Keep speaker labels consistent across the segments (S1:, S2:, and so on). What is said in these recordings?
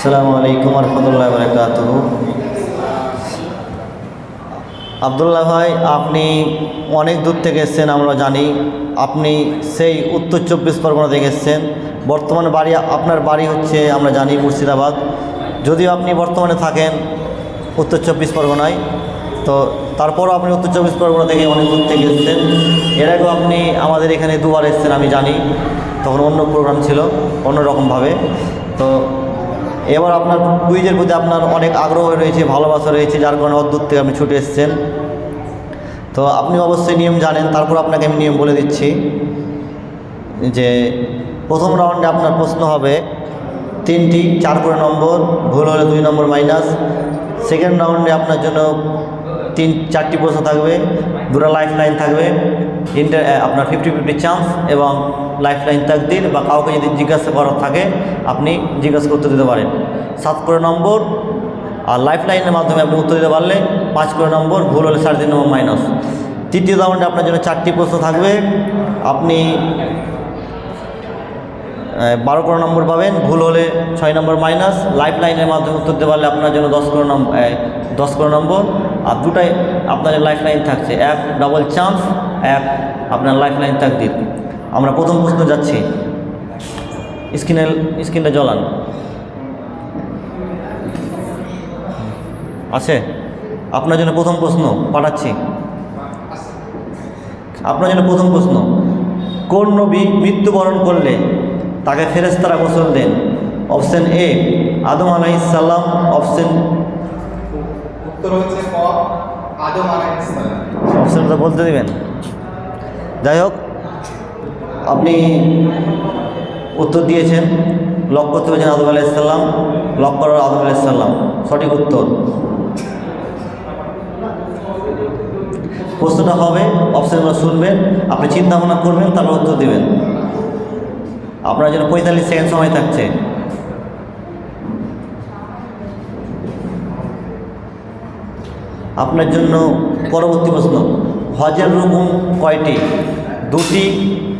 S1: আসসালামু আলাইকুম রহমতুল্লাহ বরকাত আবদুল্লাহ ভাই, আপনি অনেক দূর থেকে এসেছেন, আমরা জানি। আপনি সেই উত্তর চব্বিশ পরগনা থেকে এসেছেন। বর্তমানে বাড়ি, আপনার বাড়ি হচ্ছে, আমরা জানি, মুর্শিদাবাদ। যদিও আপনি বর্তমানে থাকেন উত্তর চব্বিশ পরগনায়, তো তারপরও আপনি উত্তর চব্বিশ পরগনা থেকে অনেক দূর থেকে এসেছেন। এর আগেও আপনি আমাদের এখানে দুবার এসেছেন, আমি জানি। তখন অন্য প্রোগ্রাম ছিল, অন্যরকমভাবে। তো এবার আপনার কুইজের প্রতি আপনার অনেক আগ্রহ রয়েছে, ভালোবাসা রয়েছে, যার কারণে অদ্ভুত থেকে আপনি ছুটে এসেছেন। তো আপনি অবশ্যই নিয়ম জানেন, তারপর আপনাকে আমি নিয়ম বলে দিচ্ছি যে প্রথম রাউন্ডে আপনার প্রশ্ন হবে তিনটি, চার করে নম্বর, ভুল হলে দুই নম্বর মাইনাস। সেকেন্ড রাউন্ডে আপনার জন্য তিন, চারটি প্রশ্ন থাকবে, দুটো লাইফ লাইন থাকবে। ইন্টার আপনার ফিফটি ফিফটি চান্স এবং লাইফ লাইন তাকদির বা কাউকে যদি জিজ্ঞাসা করার থাকে, আপনি জিজ্ঞাসা করতে দিতে পারেন। সাত করে নম্বর, আর লাইফ লাইনের মাধ্যমে আপনি উত্তর দিতে পারলে পাঁচ করে নম্বর, ভুল হলে সাড়ে তিন নম্বর মাইনাস তৃতীয় রাউন্ডে আপনার জন্য চারটি প্রশ্ন থাকবে। আপনি বারো করে নম্বর পাবেন, ভুল হলে ছয় নম্বর মাইনাস লাইফ লাইনের মাধ্যমে উত্তর দিতে পারলে আপনার জন্য দশ করে নম্বর দশ করে নম্বর। আর দুটাই আপনার লাইফ লাইন থাকছে। এক ডাবল চান্স এক আপনার লাইফ লাইন তাকদির। আমরা প্রথম প্রশ্ন যাচ্ছি। স্ক্রিনে, স্ক্রিনটা জ্বলান। আছে? আপনার জন্য প্রথম প্রশ্ন, পাঠাচ্ছি। আপনার জন্য প্রথম প্রশ্ন, কোন নবী মৃত্যুবরণ করলে তাকে ফেরেস্তারা গোসল দেন? অপশন এ, আদম আলাইসাল্লাম অপশন বলতে দিবেন। যাই হোক, আপনি উত্তর দিয়েছেন, লক করতে পেরেছেন আদম আলাইসাল্লাম লক করার আদম আলাইসাল্লাম সঠিক উত্তর। প্রশ্নটা হবে অপশনগুলো শুনবেন, আপনি চিন্তা ভাবনা করবেন, তারপর উত্তর দেবেন। আপনার জন্য পঁয়তাল্লিশ সেকেন্ড সময় থাকছে। আপনার জন্য পরবর্তী প্রশ্ন। হজের রুকুন কয়টি? দুটি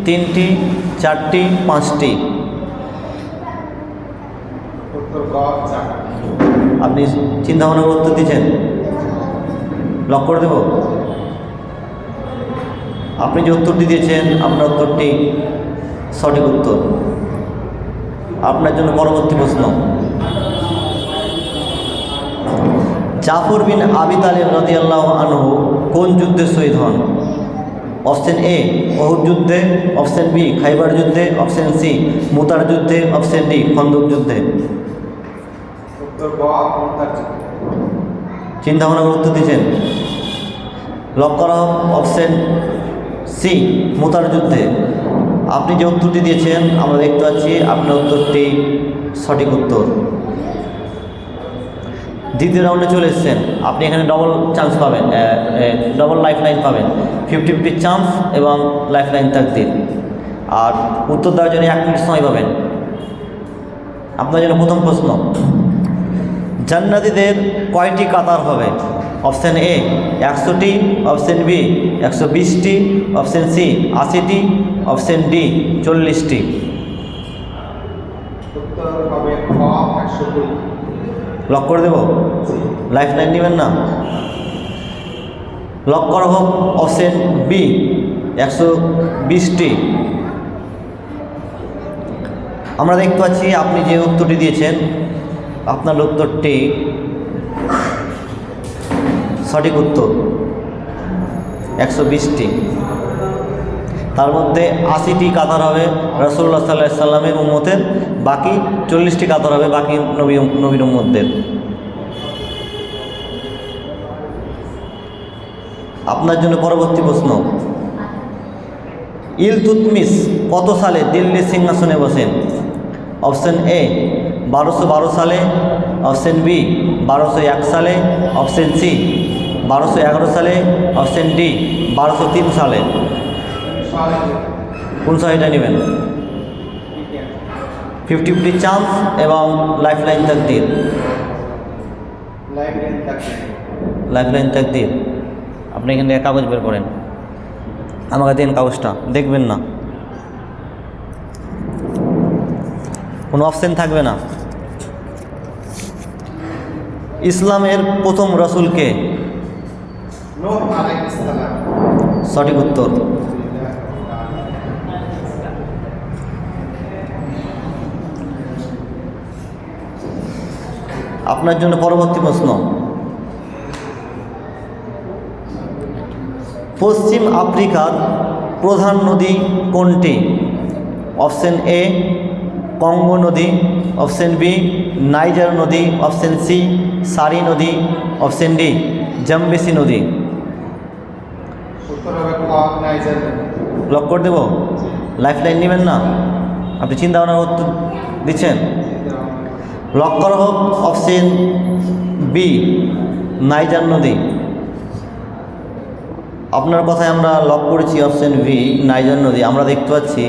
S1: তিনটি চারটি পাঁচটি? আপনি চিন্তা ভাবনা করে উত্তর দিচ্ছেন? লক করে দেব? আপনি যে উত্তরটি দিয়েছেন আপনার উত্তরটি সঠিক উত্তর। আপনার জন্য পরবর্তী প্রশ্ন। জাফর বিন আবি তালিব রাজি আল্লাহ আনহু কোন যুদ্ধে শহীদ হন? অপশন এ অহুদ যুদ্ধে, অপশন বি, খাইবার যুদ্ধে, অপশন সি, মুতার যুদ্ধে, অপশন ডি, খন্দক যুদ্ধে। চিন্তা ভাবনা উত্তর দিচ্ছেন। লক করা অপশন সি, মুতার যুদ্ধে। আপনি যে উত্তরটি দিয়েছেন, আমরা দেখতে পাচ্ছি আপনার উত্তরটি সঠিক উত্তর। দ্বিতীয় রাউন্ডে চলে এসেছেন। আপনি এখানে ডবল চান্স পাবেন ডবল লাইফ লাইন পাবেন। ফিফটি ফিফটি চান্স এবং লাইফ লাইন তাকদির আর উত্তর দেওয়ার জন্য এক মিনিট সময় পাবেন। আপনার জন্য প্রথম প্রশ্ন, জান্নাতিদের কয়টি কাতার হবে? অপশান এ একশোটি অপশান বি একশো বিশটি অপশান সি আশিটি অপশান ডি চল্লিশটি।
S2: উত্তর হবে
S1: লক করে দেব? লাইফ লাইন নেবেন না? লক করা হোক অপশান বি একশো বিশটি। আমরা দেখতে পাচ্ছি আপনি যে উত্তরটি দিয়েছেন, আপনার উত্তরটি সঠিক উত্তর, একশো বিশটি। তার মধ্যে আশিটি কাতার হবে রসুল্লাহ সাল্লাহ সাল্লামের উম্মতের, বাকি চল্লিশটি কাতার হবে বাকি নবী নবীর উম্মতদের। আপনার জন্য পরবর্তী প্রশ্ন। ইলতুতমিস কত সালে দিল্লির সিংহাসনে বসেন অপশন এ, বারোশো বারো সালে, অপশন বি, বারোশো এক সালে, অপশন সি, বারোশো এগারো সালে, অপশন ডি, বারোশো তিন সালে
S2: সালে।
S1: কোন সাইডটা নেবেন? ফিফটি ফিফটি চান্স এবং লাইফ লাইন তাকদির লাইফ লাইন তাকদির আপনি এখান থেকে কাগজ বের করেন। আমাকে দিন কাগজটা দেখবেন না। কোনো অপশান থাকবে না। ইসলামের প্রথম রসুলকে সঠিক উত্তর। আপনার জন্য পরবর্তী প্রশ্ন। পশ্চিম আফ্রিকার প্রধান নদী কোনটি? অপশন এ কঙ্গো নদী অপশন বি নাইজার নদী অপশন সি সারি নদী অপশন ডি জাম্বেসি নদী।
S2: উত্তর হবে খ নাইজার নদী।
S1: লক করে দেবো? লাইফ লাইন নেবেন না? আপনি চিন্তা ভাবনার উত্তর দিচ্ছেন? লক করা হোক, অপশন বি নাইজার নদী। আপনার কথায় আমরা লক করেছি অপশন বি নাইজার নদী। আমরা দেখতে পাচ্ছি,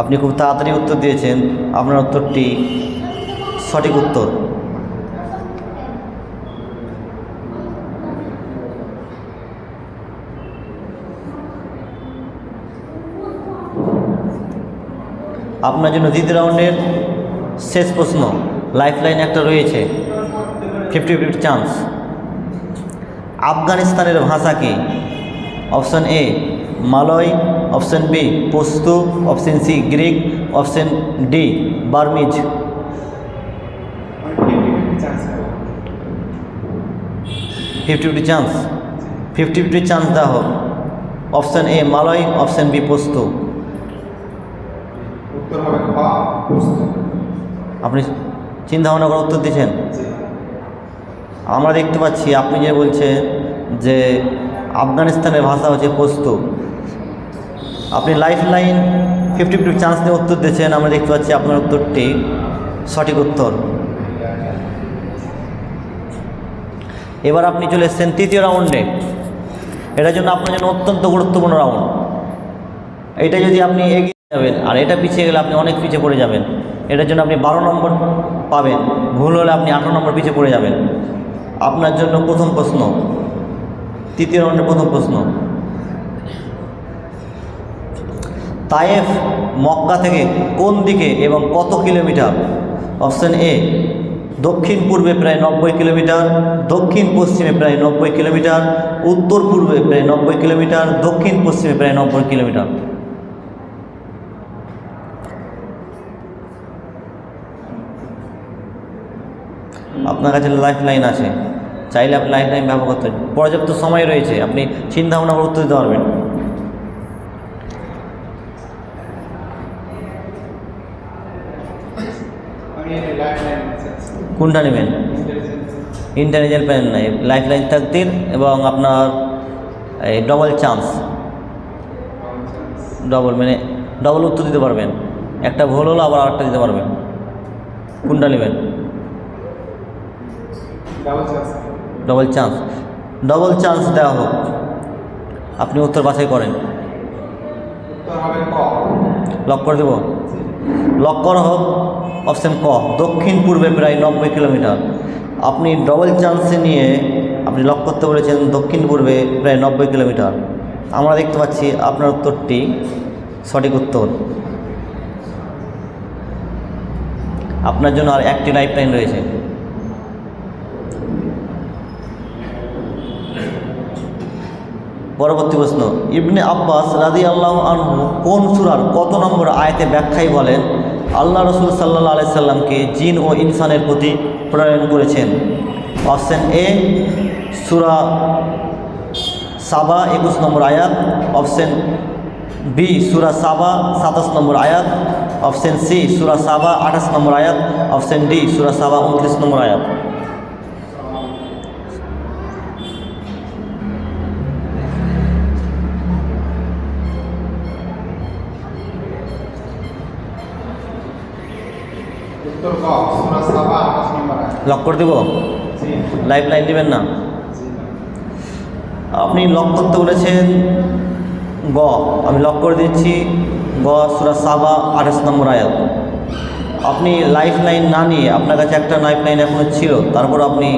S1: আপনি খুব তাড়াতাড়ি উত্তর দিয়েছেন। আপনার উত্তরটি সঠিক উত্তর। আপনার জন্য দ্বিতীয় রাউন্ডের শেষ প্রশ্ন লাইফ লাইন একটা রয়েছে ফিফটি ফিফটি চান্স আফগানিস্তানের ভাষা কি? Option A Malay option B Pashto option C Greek option D Burmese.
S2: Fifty fifty chance
S1: fifty fifty chance দেওয়া হোক option A Malay option B Pashto.
S2: উত্তর হবে
S1: আপনি চিন্তা ভাবনা করে উত্তর দিয়েছেন? আমরা দেখতে পাচ্ছি আপনি যে বলছেন যে আফগানিস্তানের ভাষা হচ্ছে পস্তু আপনি life line fifty fifty chance দিয়ে উত্তর দিয়েছেন আমরা দেখতে পাচ্ছি আপনার উত্তরটি সঠিক উত্তর। এবার আপনি চলে এসেছেন তৃতীয় রাউন্ডে এটার জন্য আপনার জন্য অত্যন্ত গুরুত্বপূর্ণ রাউন্ড এটা যদি আপনি এগিয়ে যাবেন আর এটা পিছিয়ে গেলে আপনি অনেক পিছিয়ে পড়ে যাবেন। এটার জন্য আপনি বারো নম্বর পাবেন। ভুল হলে আপনি আঠারো নম্বর পিছিয়ে পড়ে যাবেন। আপনার জন্য প্রথম প্রশ্ন। তৃতীয় রাউন্ডের প্রথম প্রশ্ন। তায়েফ মক্কা থেকে কোন দিকে এবং কত কিলোমিটার? অপশান এ, দক্ষিণ পূর্বে প্রায় নব্বই কিলোমিটার, দক্ষিণ পশ্চিমে প্রায় নব্বই কিলোমিটার, উত্তর পূর্বে প্রায় নব্বই কিলোমিটার, দক্ষিণ পশ্চিমে প্রায় নব্বই কিলোমিটার। আপনার কাছে লাইফ লাইন আছে, চাইলে আপনি লাইফ লাইন ব্যবহার করতে। পর্যাপ্ত সময় রয়েছে, আপনি চিন্তা ভাবনা উত্তর দিতে পারবেন। কোনটা নেবেন? ইন্টেলিজেন্ট প্ল্যান নাই লাইফ লাইন তাকতির এবং আপনার, এই ডবল চান্স ডবল মানে ডবল উত্তর দিতে পারবেন। একটা ভুল হলো আবার আরেকটা দিতে পারবেন। কোনটা নেবেন?
S2: ডাবল চান্স
S1: ডবল চান্স দেওয়া হোক। আপনি উত্তর বাছাই করেন। লক করে দেব? লক করা হোক। অপশান ক। দক্ষিণ পূর্বে প্রায় নব্বই কিলোমিটার। আপনি ডবল চান্সে নিয়ে আপনি লক করতে বলেছেন দক্ষিণ পূর্বে প্রায় নব্বই কিলোমিটার। আমরা দেখতে পাচ্ছি আপনার উত্তরটি সঠিক উত্তর। আপনার জন্য আর একটি লাইফ লাইন রয়েছে। পরবর্তী প্রশ্ন, ইবনে আব্বাস রাজি আল্লাহ আনহু কোন সুরার কত নম্বর আয়তে ব্যাখ্যায় বলেন, আল্লাহ রসুল সাল্লাহ আলাই সাল্লামকে জিন ও ইনসানের প্রতি প্রেরণ করেছেন? অপশন এ, সুরা সাবা একুশ নম্বর আয়াত। অপশন বি, সুরা সাবা সাতাশ নম্বর আয়াত। অপশন সি, সুরা সাবা আঠাশ নম্বর আয়াত। অপশন ডি, সুরা সাবা উনত্রিশ নম্বর আয়াত। লক করে দেবো?
S2: জি।
S1: লাইফ লাইন নেবেন না? আপনি লক করতে বলেছেন গ। আমি লক করে দিচ্ছি। গ সুরা সাবা আঠাশ নম্বর আয়াত। আপনি লাইফ লাইন না নিয়ে আপনার কাছে একটা লাইফ লাইন এখনও ছিল তারপর আপনি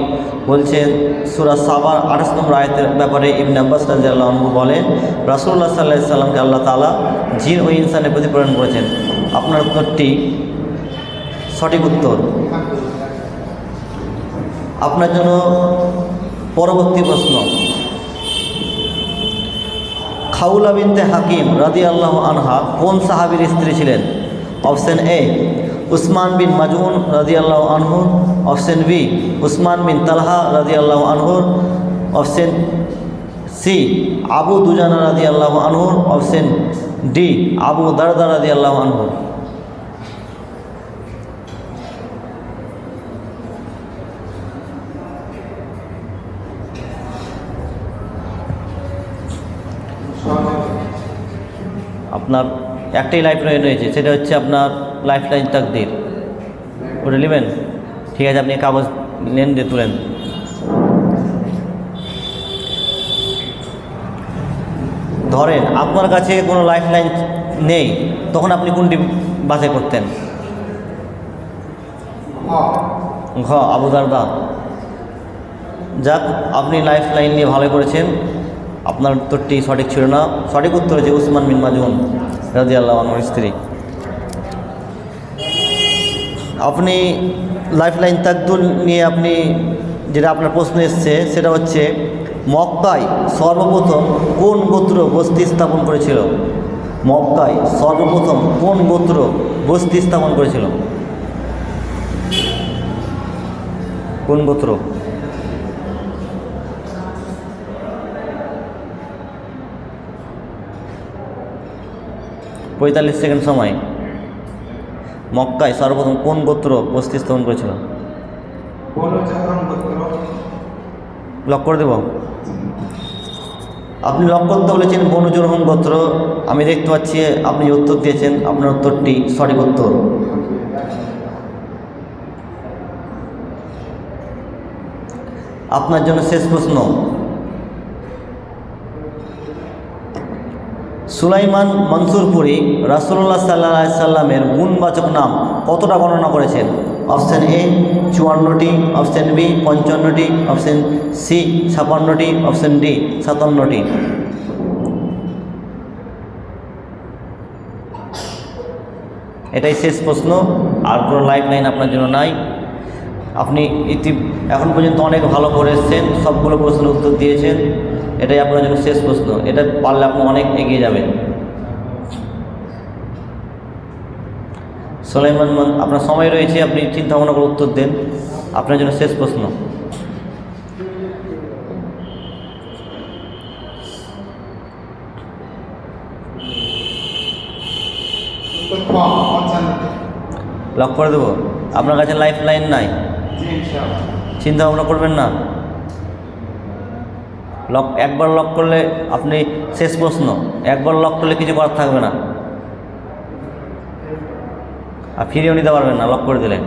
S1: বলছেন সুরা সাবা আঠাশ নম্বর আয়াতের ব্যাপারে ইবনে আব্বাস রাজিয়াল্লাহ বলেন রাসুল্লাহ সাল্লাহ সাল্লামকে আল্লাহ তালা জিন ও ইনসানের প্রতি প্রেরণ করেছেন। আপনার উত্তরটি সঠিক উত্তর। আপনার জন্য পরবর্তী প্রশ্ন। খাউলা বিনতে হাকিম রাদি আল্লাহ আনহা কোন সাহাবীর স্ত্রী ছিলেন? অপশন এ, উসমান বিন মাজুন রাদি আল্লাহ আনহুর option B, Usman bin Talha রাদি আল্লাহ আনহুর অপশন সি, আবু দুজানা রাদি আল্লাহ আনহুর অপশন ডি, আবু দারদা রাদি আল্লাহ আনহুর আপনার একটাই লাইফ লাইন রয়েছে, সেটা হচ্ছে আপনার লাইফ লাইন তাকদির। ওটা নেবেন? ঠিক আছে, আপনি কাগজ নেন দিয়ে তুলেন। ধরেন আপনার কাছে কোনো লাইফ লাইন নেই, তখন আপনি কোনটি বাছাই করতেন? ঘ, আবু দারদা যাক, আপনি লাইফ লাইন নিয়ে ভালো করেছেন। আপনার উত্তরটি সঠিক ছিল না। সঠিক উত্তর হচ্ছে উসমান বিন মাজুন রাজি আল্লাহ আমার স্ত্রী। আপনি লাইফ লাইন তাকদুল নিয়ে আপনি যেটা আপনার প্রশ্ন এসছে, সেটা হচ্ছে মক্কায় সর্বপ্রথম কোন গোত্র বস্তি স্থাপন করেছিল? মক্কায় সর্বপ্রথম কোন গোত্র বস্তি স্থাপন করেছিল? কোন গোত্র? পঁয়তাল্লিশ সেকেন্ড সময়। মক্কায় সর্বপ্রথম কোন গোত্র বস্তি স্থাপন করেছিল? লক করে দেব। আপনি লক করতে বলেছেন বনুজুর রহমান গোত্র। আমি দেখতে পাচ্ছি আপনি উত্তর দিয়েছেন, আপনার উত্তরটি সঠিক উত্তর। আপনার জন্য শেষ প্রশ্ন। সুলাইমান মনসুরপুরি রাসুল্লাহ সাল্লা সাল্লামের গুণবাচক নাম কতটা গণনা করেছেন? অপশান এ চুয়ান্নটি। অপশান বি পঞ্চান্নটি। অপশান সি ছাপান্নটি। অপশান ডি সাতান্নটি। এটাই শেষ প্রশ্ন। আর কোনো লাইফ লাইন আপনার জন্য নাই। আপনি ইতি এখন পর্যন্ত অনেক ভালো করে সবগুলো প্রশ্নের উত্তর দিয়েছেন। এটাই আপনার জন্য শেষ প্রশ্ন। এটা পারলে আপনি অনেক এগিয়ে যাবেন। সোলাইমান মান- আপনার সময় রয়েছে আপনি চিন্তা ভাবনা করে উত্তর দেন। আপনার জন্য শেষ প্রশ্ন। লক করে দেবো। আপনার কাছে লাইফ লাইন নাই চিন্তা ভাবনা করবেন না। লক, একবার লক করলে আপনি শেষ প্রশ্ন, একবার লক করলে কিছু করার থাকবে না। আর ফিরিয়েও নিতে পারবেন না, লক করে দিলে।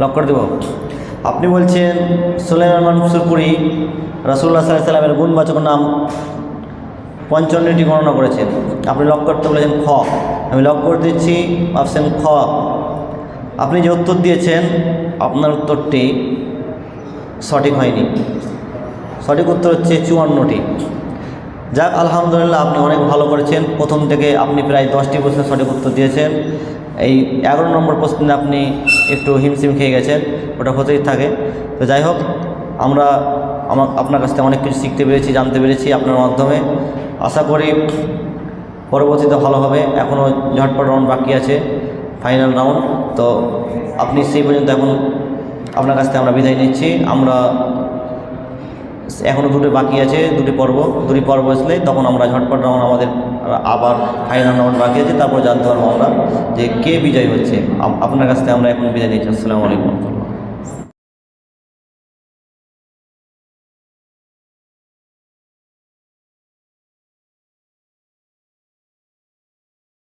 S1: লক করে দেব। আপনি বলছেন, সুলাইমান মানসুরপুরি রাসুল্লাহ সাল্লাহ সাল্লামের গুণবাচক নাম পঞ্চান্নটি গণনা করেছেন। আপনি লক করতে বলেছেন খ। আমি লক করে দিচ্ছি অপশান খ। আপনি যে উত্তর দিয়েছেন, আপনার উত্তরটি সঠিক হয়নি। সঠিক উত্তর হচ্ছে চুয়ান্নটি। যাক, আলহামদুলিল্লাহ আপনি অনেক ভালো করেছেন। প্রথম থেকে আপনি প্রায় দশটি প্রশ্নের সঠিক উত্তর দিয়েছেন। এই এগারো নম্বর প্রশ্নে আপনি একটু হিমশিম খেয়ে গেছেন, ওটা হতেই থাকে। তো যাই হোক, আমরা আমার আপনার কাছ থেকে অনেক কিছু শিখতে পেরেছি, জানতে পেরেছি আপনার মাধ্যমে। আশা করি পরবর্তীতে ভালো হবে। এখনও ঝটপট রাউন্ড বাকি আছে ফাইনাল রাউন্ড তো আপনি সেই পর্যন্ত এখন আপনার কাছ থেকে আমরা বিদায় নিচ্ছি। আমরা এখনও দুটো বাকি আছে, দুটি পর্ব। দুটি পর্ব আসলে তখন আমরা ঝটপট রাউন্ড আমাদের আবার ফাইনাল রাউন্ড বাকি আছে, তারপর জানতে পারব আমরা যে কে বিজয় হচ্ছে। আপনার কাছ থেকে আমরা এখন বিদায় নিচ্ছি। আসসালামু আলাইকুম।